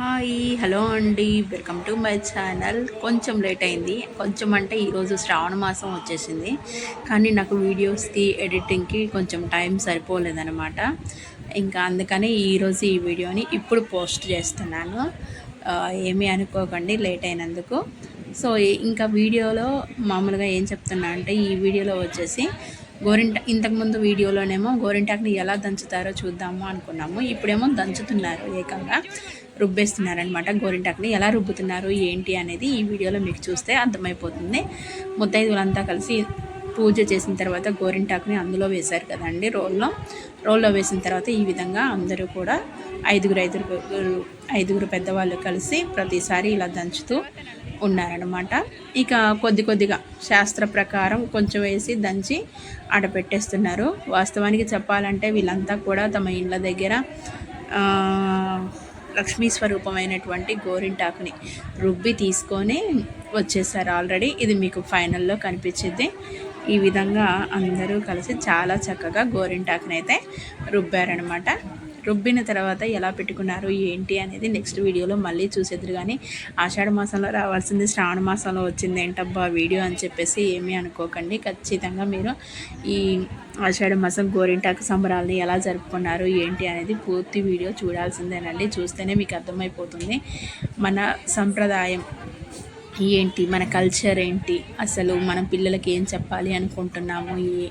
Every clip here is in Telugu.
హాయ్ హలో అండి. Welcome to my channel. కొంచెం లేట్ అయింది. కొంచెం అంటే ఈరోజు శ్రావణ మాసం వచ్చేసింది. కానీ నాకు వీడియోస్కి ఎడిటింగ్కి కొంచెం టైం సరిపోలేదనమాట ఇంకా అందుకని ఈరోజు ఈ వీడియోని ఇప్పుడు పోస్ట్ చేస్తున్నాను. ఏమీ అనుకోకండి లేట్ అయినందుకు. సో ఇంకా వీడియోలో మామూలుగా ఏం చెప్తున్నా అంటే ఈ వీడియోలో వచ్చేసి గోరింట ఇంతకుముందు వీడియోలోనేమో గోరింటాకుని ఎలా దంచుతారో చూద్దాము అనుకున్నాము. ఇప్పుడేమో దంచుతున్నారు ఏకంగా. రుబ్బేస్తున్నారనమాట గోరింటాకుని ఎలా రుబ్బుతున్నారు ఏంటి అనేది ఈ వీడియోలో మీకు చూస్తే అర్థమైపోతుంది. ముత్తైదులంతా కలిసి పూజ చేసిన తర్వాత గోరింటాకుని అందులో వేశారు కదండి రోల్లో. రోల్లో వేసిన తర్వాత ఈ విధంగా అందరూ కూడా ఐదుగురు ఐదుగురు ఐదుగురు పెద్దవాళ్ళు కలిసి ప్రతిసారి ఇలా దంచుతూ ఉన్నారనమాట ఇక కొద్ది కొద్దిగా శాస్త్ర ప్రకారం కొంచెం వేసి దంచి ఆడ పెట్టేస్తున్నారు వాస్తవానికి చెప్పాలంటే వీళ్ళంతా కూడా తమ ఇండ్ల దగ్గర లక్ష్మీ స్వరూపమైనటువంటి గోరింటాకుని రుబ్బి తీసుకొని వచ్చేసారు ఆల్రెడీ. ఇది మీకు ఫైనల్లో కనిపించింది. ఈ విధంగా అందరూ కలిసి చాలా చక్కగా గోరింటాకుని అయితే రుబ్బారనమాట రుబ్బిన తర్వాత ఎలా పెట్టుకున్నారు ఏంటి అనేది నెక్స్ట్ వీడియోలో మళ్ళీ చూసేద్దరు. కానీ ఆషాఢ మాసంలో రావాల్సింది శ్రావణ మాసంలో వచ్చింది ఏంటబ్బా వీడియో అని చెప్పేసి ఏమీ అనుకోకండి. ఖచ్చితంగా మీరు ఈ ఆషాఢ మాసం గోరింటాకు సంబరాలని ఎలా జరుపుకున్నారు ఏంటి అనేది పూర్తి వీడియో చూడాల్సిందేనండి. చూస్తేనే మీకు అర్థమైపోతుంది. మన సంప్రదాయం ఏంటి? మన కల్చర్ ఏంటి? అసలు మనం పిల్లలకి ఏం చెప్పాలి అనుకుంటున్నాము? ఈ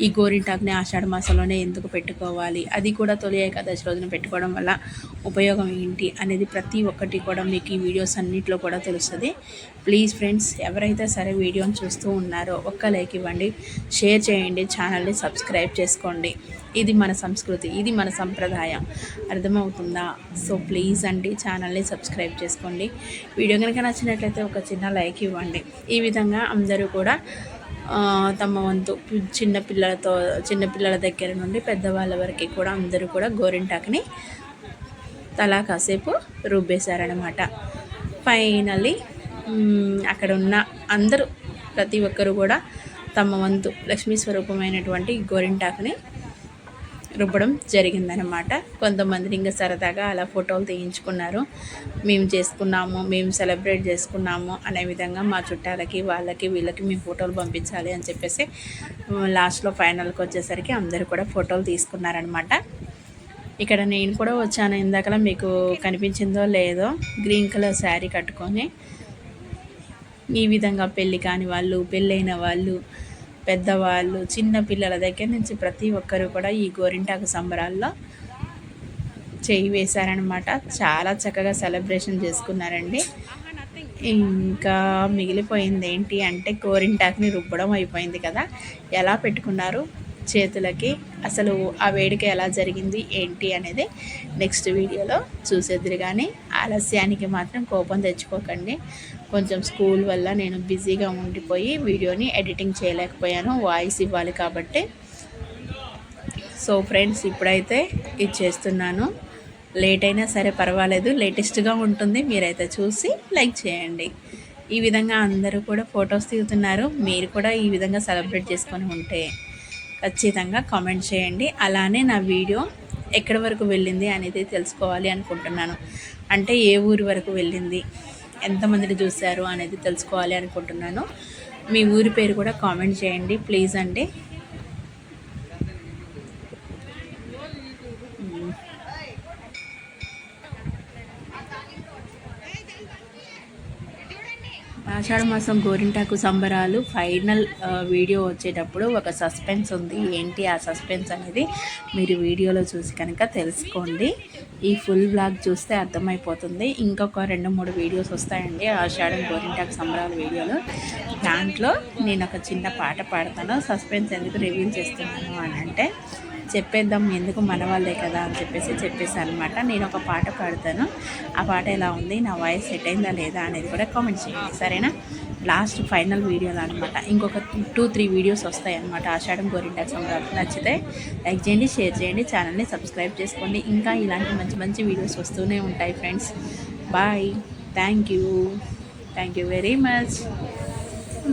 ఈ గోరింటాకుని ఆషాఢ మాసంలోనే ఎందుకు పెట్టుకోవాలి? అది కూడా తొలి ఏకాదశి రోజున పెట్టుకోవడం వల్ల ఉపయోగం ఏంటి? అనేది ప్రతి ఒక్కటి కూడా మీకు ఈ వీడియోస్ అన్నింటిలో కూడా తెలుస్తుంది. ప్లీజ్ ఫ్రెండ్స్ ఎవరైతే సరే వీడియోని చూస్తూ ఉన్నారో ఒక్క లైక్ ఇవ్వండి. షేర్ చేయండి. ఛానల్ని సబ్స్క్రైబ్ చేసుకోండి. ఇది మన సంస్కృతి ఇది మన సంప్రదాయం. అర్థమవుతుందా? సో ప్లీజ్ అండి ఛానల్ని సబ్స్క్రైబ్ చేసుకోండి. వీడియో కనుక నచ్చినట్లయితే ఒక చిన్న లైక్ ఇవ్వండి. ఈ విధంగా అందరూ కూడా తమ వంతు చిన్న పిల్లలతో చిన్న పిల్లల దగ్గర నుండి పెద్దవాళ్ళ వరకు కూడా అందరూ కూడా గోరింటాకుని తలా కాసేపు రుబ్బేశారనమాట ఫైనల్లీ అక్కడ ఉన్న అందరూ ప్రతి ఒక్కరు కూడా తమ వంతు లక్ష్మీ స్వరూపమైనటువంటి గోరింటాకుని రుబ్బడం జరిగిందనమాట కొంతమంది ఇంకా సరదాగా అలా ఫోటోలు తీయించుకున్నారు. మేము చేసుకున్నాము మేము సెలబ్రేట్ చేసుకున్నాము అనే విధంగా మా చుట్టాలకి వాళ్ళకి వీళ్ళకి మేము ఫోటోలు పంపించాలి అని చెప్పేసి లాస్ట్లో ఫైనల్కి వచ్చేసరికి అందరూ కూడా ఫోటోలు తీసుకున్నారనమాట ఇక్కడ నేను కూడా వచ్చాను. ఇందాకలా మీకు కనిపించిందో లేదో గ్రీన్ కలర్ శారీ కట్టుకొని. ఈ విధంగా పెళ్ళి కాని వాళ్ళు పెళ్ళైన వాళ్ళు పెద్దవాళ్ళు చిన్న పిల్లల దగ్గర నుంచి ప్రతి ఒక్కరు కూడా ఈ గోరింటాకు సంబరాల్లో చేయి వేశారనమాట చాలా చక్కగా సెలబ్రేషన్ చేసుకున్నారండి. ఇంకా మిగిలిపోయింది ఏంటి అంటే గోరింటాకుని రుబ్బడం అయిపోయింది కదా. ఎలా పెట్టుకున్నారు చేతులకి? అసలు ఆ వేడుక ఎలా జరిగింది? ఏంటి అనేది నెక్స్ట్ వీడియోలో చూసేద్దరు కానీ ఆలస్యానికి మాత్రం కోపం తెచ్చుకోకండి. కొంచెం స్కూల్ వల్ల నేను బిజీగా ఉండిపోయి వీడియోని ఎడిటింగ్ చేయలేకపోయాను వాయిస్ ఇవ్వాలి కాబట్టి. సో ఫ్రెండ్స్ ఇప్పుడైతే ఇది చేస్తున్నాను. లేట్ అయినా సరే పర్వాలేదు లేటెస్ట్గా ఉంటుంది. మీరైతే చూసి లైక్ చేయండి. ఈ విధంగా అందరూ కూడా ఫొటోస్ దిగుతున్నారు. మీరు కూడా ఈ విధంగా సెలబ్రేట్ చేసుకొని ఉంటే ఖచ్చితంగా కామెంట్ చేయండి. అలానే నా వీడియో ఎక్కడి వరకు వెళ్ళింది అనేది తెలుసుకోవాలి అనుకుంటున్నాను. అంటే ఏ ఊరు వరకు వెళ్ళింది? ఎంతమందిని చూశారు అనేది తెలుసుకోవాలి అనుకుంటున్నాను. మీ ఊరి పేరు కూడా కామెంట్ చేయండి. ప్లీజ్ అండి. ఆషాఢ మాసం గోరింటాకు సంబరాలు ఫైనల్ వీడియో వచ్చేటప్పుడు ఒక సస్పెన్స్ ఉంది. ఏంటి ఆ సస్పెన్స్ అనేది మీరు వీడియోలో చూసి కనుక తెలుసుకోండి. ఈ ఫుల్ బ్లాగ్ చూస్తే అర్థమైపోతుంది. ఇంకొక రెండు మూడు వీడియోస్ వస్తాయండి ఆషాఢం గోరింటాకు సంబరాలు వీడియోలు. దాంట్లో నేను ఒక చిన్న పాట పాడతాను. సస్పెన్స్ ఎందుకు రివీల్ చేస్తున్నాను అని అంటే చెప్పేద్దాం ఎందుకు మన వాళ్ళే కదా అని చెప్పేసి చెప్పేసి అనమాట నేను ఒక పాట పాడతాను. ఆ పాట ఎలా ఉంది? నా వాయిస్ సెట్ అయిందా లేదా అనేది కూడా కామెంట్ చేయండి. సరేనా? లాస్ట్ ఫైనల్ వీడియోలు అనమాట ఇంకొక టూ త్రీ వీడియోస్ వస్తాయి అనమాట ఆషాఢం గోరింటాకు సంబరాలు నచ్చితే లైక్ చేయండి షేర్ చేయండి ఛానల్ని సబ్స్క్రైబ్ చేసుకోండి. ఇంకా ఇలాంటి మంచి మంచి వీడియోస్ వస్తూనే ఉంటాయి friends. Bye. Thank you. Thank you very much.